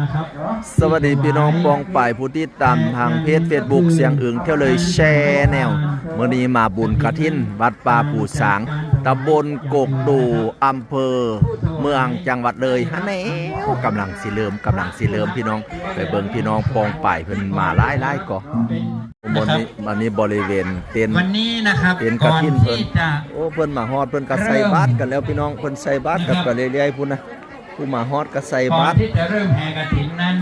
นะครับสวัสดีพี่น้องปองป่ายผู้ที่ตามทางเพจ Facebook เสียงอึงเที่ยวเลยแชร์แนวเมื่อนี้มาบุญกระทินวัดป่าปู่สางตำบลกกดูอำเภอ เมืองจังหวัดเลยฮะแนวกำลังสิเริ่มกำลังสิเริ่มพี่น้อง ไปเบิ่งพี่น้องปองป่ายเพิ่นมาหลายหลายๆก่อวันนี้วันนี้บริเวณเต็นท์วันนี้นะครับเป็นกระทินเพิ่นก่อที่จะโอ้เพิ่นมาฮอดเพิ่นก็ใส่บาตรกันแล้วพี่น้องเพิ่นใส่บาตรกันไปเรื่อยๆพุ่นนะ ผู้มาฮอดก็ใส่ก่อบานตรที่จะเริ่มแห่กระถินนั้น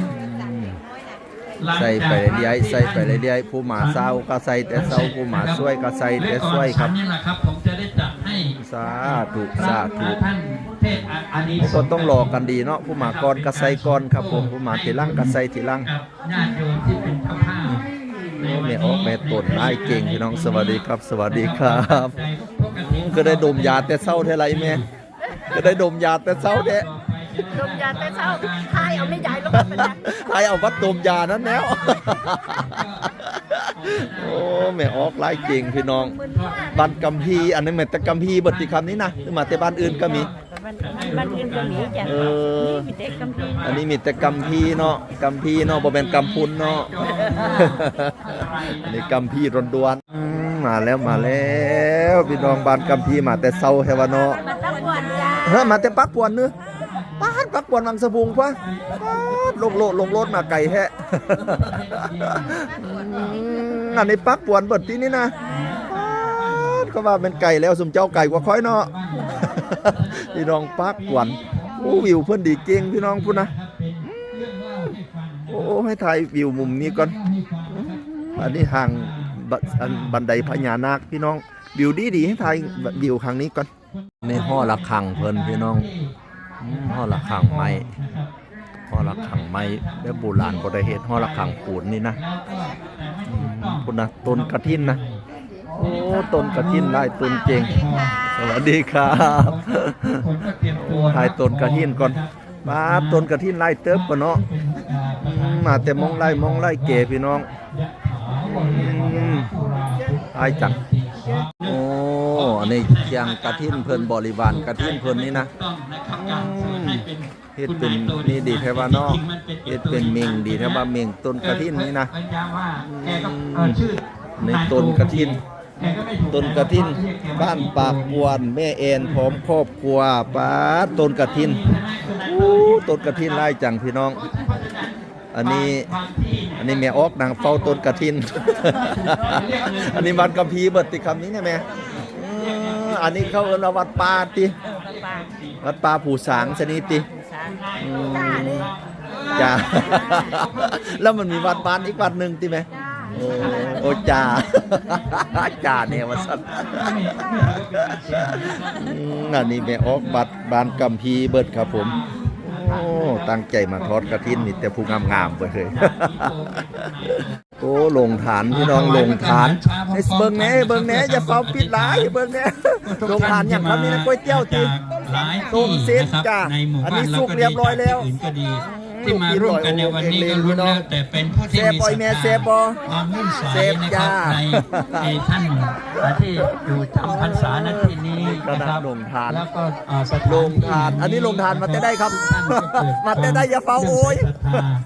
หลังใส่จากไปเรื่อยๆใส่ไปเรื่อยๆผู้หมาเศร้าก็ใส่แต่เศร้าผู้หมาช่วยก็ใส่แต่ช่วยครับ และก่อนฉันนี่แหละครับ ผมจะได้จัดให้สาธุสาธุพระท่านเทศอานิสก็งส์ต้องรอกันดีเนาะผู้หมาก่อนก็ใส่ก่อนครับผมผู้หมาทีหลังก็ใส่ทีหลัง กับญาติโยมที่เป็นเจ้าภาพในวันแม่นี้ออกแม่ตนนายเก่งพี่น้องสวัสดีครับสวัสดีครับในพวกกฐินก็ได้ดมยาแต่เศร้าเท่าไรแม่ก็ได้ดมยาแต่เศร้าเด้ ลมยาแต่เช้าทายเอาไม่ใหญ่ลงไปนะใครเอาวัดดมยานั้นแล้ว โอ้แม่ออกหลายเก่งพี่น้อง มึนมากบ้านกัมพีร์อันนี้แม่แต่กัมพีร์เบิดที่คำนี้นะหรือมาแต่บ้านอื่นก็มี มันมันอื่นก็มีจ้ะเออ นี่มีเด็กกำพีอันนี้มีแต่กัมพีร์เนาะกัมพีร์เนาะบ่แม่นกัมพุนเนาะ อันนี้กัมพีร์รวนๆอืมมาแล้วมาแล้วพี่น้องบ้านกัมพีร์มาแต่เซาแฮวะเนาะ มันต้องหวนจ้าเฮ้ยมาแต่ปักปวนเนื้อะ ป้าดปักปวนวังสะพุงปะป๊าดลงโลดลงโลดมาไก่แฮะอืมอันนี้ปักปวนเบิดที่นี่นะป๊าดก็ว่าเป็นไก่แล้วสมเจ้าไก่กว่าค่อยเนาะพี่น้องปักปวนโอ้วิวเพิ่นดีเก่งพี่น้องพุ่นนะโอ้ให้ถ่ายวิวมุมนี้ก่อนอืมอันนี้ห่างบอันบันไดพญานาคพี่น้องวิวดีดีๆให้ถ่ายวิวครั้งนี้ก่อนในห่อละคังเพิ่นพี่น้องอืม ห่อละคังไม้ห่อละคังไม้แบบโบราณบ่ได้เฮ็ดห่อละคังปูนนี่นะอืมพุ่นนะต้นกระถินนะโอ้ต้นกระถินหลายต้นเจงสวัสดีครับผมก็เตรียมตัวถ่ายต้นกระถินก่อนมาต้นกระถินหลายเติบก่อนเนาะอืมมาแต่มองไล่มองไล่เก๋พี่น้องอืมถ่ายจัง โอ้อันนี้เคียงกระทินเพิ่นบริวารกระทินเพิ่นนี่นะต้องนะครับการซื้อให้เป็นเฮ็ดเป็นนี่ดีแท้ว่าเนาะเฮ็ดเป็นเมงดีแท้ว่าเมงต้นกระทินนี่นะพยายามว่าแกก็เอ่อชื่อในต้นกระถินแกก็ไม่ถูกต้นกระทินบ้านปากปวน แม่เอ็นพร้อมครอบครัวป้าดต้นกระทินอู้ต้นกระทินหลายจังพี่น้อง อันนี้อันนี้แม่ออกนางเฝ้าต้นกระทิน อันนี้มันกัมพีร์เบิดติคำนี้เนี่ยแม่ อืมอันนี้เขาเอิ้นว่าวัดป่าติปากวัดป่าผู้สางชนิดติสารอืมจ้าเลยจ้า แล้วมันมีวัดบ้านอีกวัดหนึ่งติไหมโอ้โอ้จ่าจ่าเนี่ยว่าสัตว์อืมอันนี้แม่ออกบัตรบานกัมพีร์เบิดครับผม โอ้ ตั้งใจมาทอดกระถินนี่แต่ผู้งามๆไปเลยโอ้ลงฐานพี่น้องลงฐานให้เบิ่งแหน่เบิ่งแหน่อย่าเฝ้าปิดหลายเบิ่งแหน่ลงฐานอย่างคำนี้นะก๋วยเตี๋ยวจีหลายต้มเส้นที่ะครับจ้ะในหมู่อันบ้านี้นสุกเรียบร้อยแล้วที่นก็ดี ที่มาร่วมกันในวันนี้ก็รู้แล้วแต่เป็นผู้ที่แซ่บมีบ่อยแม่แซ่บบ่ความมุ่งใสแซ่บนะครับจ้าในในท่านที่อยู่จำพรรษาณที่นี้ก็นะนั่ครังบลงทานแล้วก็อ่าสถลงทาน อันนี้ลงทานมาแต่ได้ครับมาแต่ได้อย่าเฝ้าโอย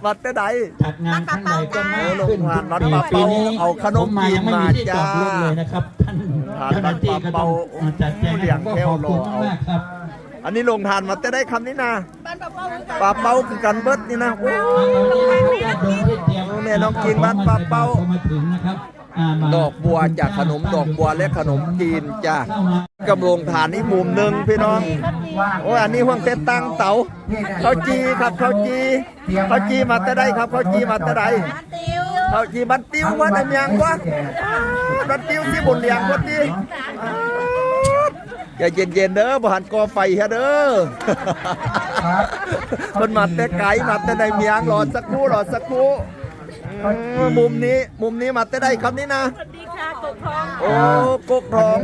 มาแต่ใดจัดงานครั้งใดก็มากเออลงขึ้นทานวัดปีป่าเป้าปีนี้เอาขนมผมายังไม่มีที่จีนมาจอดรถจ้าเลยนะครับท่านทานเจ้าหน้าที่ก็ต้องวัดป่าเป้าจัดแจงเลี้ยงแก้วรอขบคุณมากๆครับ อันนี้ลงทานมาแต่ได้คำนี้นะบ้านปะเป้าคือกันปลาเป้าคือกันเบิดนี่นะโอ้แม่น้องกินบ้านปลาเป้ามาถึงนะครับามาดอกบัวจากขนมดอกบัวและขนมจีนจ้าเข้ามากับโรงทานนี่มุมหนึ่งพี่น้องโอ้ยอันนี้ห่วงเต้นตังเต๋าเขาวจีครับเขาวจีเขาวจีมาแต่ได้ครับเขาวจีมาแต่ได้บ้านติวเขาวจีบันติวว่าในเมียงวะบันติวที่บุญเลียงคนดี อย่าเย็นๆเด้อบ่หันกอไฟฮะเด้อคนมาแต่ไกลมาแต่ในเมียงรอสักครู่รอสักครู่อืมมุมนี้มุมนี้มาแต่ได้ครับนี่นะ สวัสดีค่ะกบทองโอ้กกทอง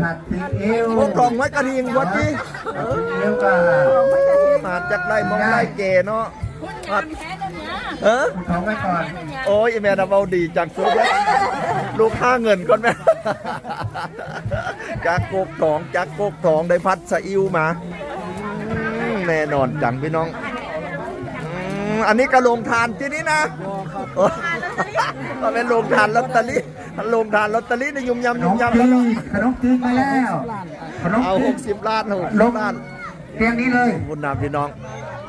กกทองไว้กระทิงวัดจีมาจากไร่มองไร่เกเนาะ คุณงามแท้เลยเนี่ยเออท้องไว้ก่อนโอ้ยแม่นะเบาดีจังสุดยอดลูกห้าเงินก่อนแม่จากกกทองจากกกทองได้พัดสะอิวมาอืมแน่นอนจังพี่น้องอืมมอันนี้ก็ลงทานที่นี่นะโอ้ก็เป็นลงทานลอตเตอรี่ลงทานลอตเตอรี่นี่ยุ่มยำขนยุ่มมยำจีแล้วนเนาะขนมจีนมาแล้วขนมเอาจีหนกสิบล้านหกลสิบงล้านเตียงนี้เลยขอบคุณนะพี่น้อง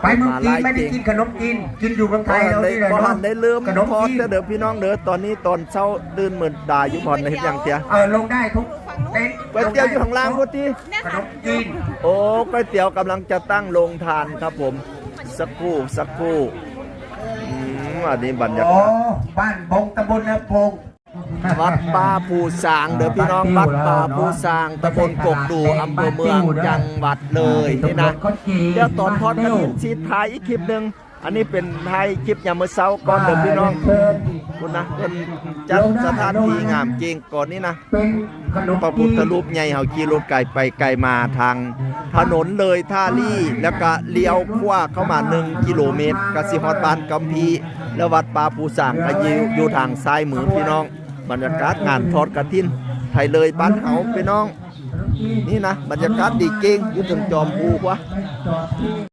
ไปเมืองจีนไม่ได้กินขนมจีนกินอยู่เมืองไทพอยเราได้นี่แหละพอเนาะหันได้ลืมขนมพอจีนเด้อพี่น้องเด้อตอนนี้ตอนเช้าตื่นเหมือนด่าอยู่พอนในเฮ็ดอย่างเตี้ยเออลงได้ทุกเต็นท์ก๋วยเตี๋ยวอยู่ข้างล่างพุทธิขนมจีนโอ้ก๋วยเตี๋ยวกำลังจะตั้งโรงทานครับผมสักครู่สักครู่อืมอันนี้บรรยาโอ้กาศบ้านบงตำบลนาพง วัดป่าภูสางเด้อพี่น้องวัดป่าภูสางตำบลกกดูอำเภอเมืองจังหวัดเลยนี่นะเดี๋ยวตอนทอดกระถินชีท้ายอีกคลิปหนึ่งอันนี้เป็นไทยคลิปยามมื้อเช้าก่อนเด้อพี่น้องคุณนะเพิ่นจัดสถานที่งามจริงก่อนนี้นะเป็นขนมพระพุทธรูปใหญ่เฮาขี่รถไกลไปไกลมาทางถนนเลยท่าลี่แล้วก็เลี้ยวขวาเข้ามา 1 กิโลเมตรก็สิฮอดบ้านกัมพีร์แล้ววัดป่าภูสางก็อยู่อยู่ทางซ้ายมือพี่น้อง บรรยากาศงานทอดกระถินไทยเลยบ้านเฮาพี่น้อง นี่นะ บรรยากาศดีเก่งอยู่ถึงจอมภูวะ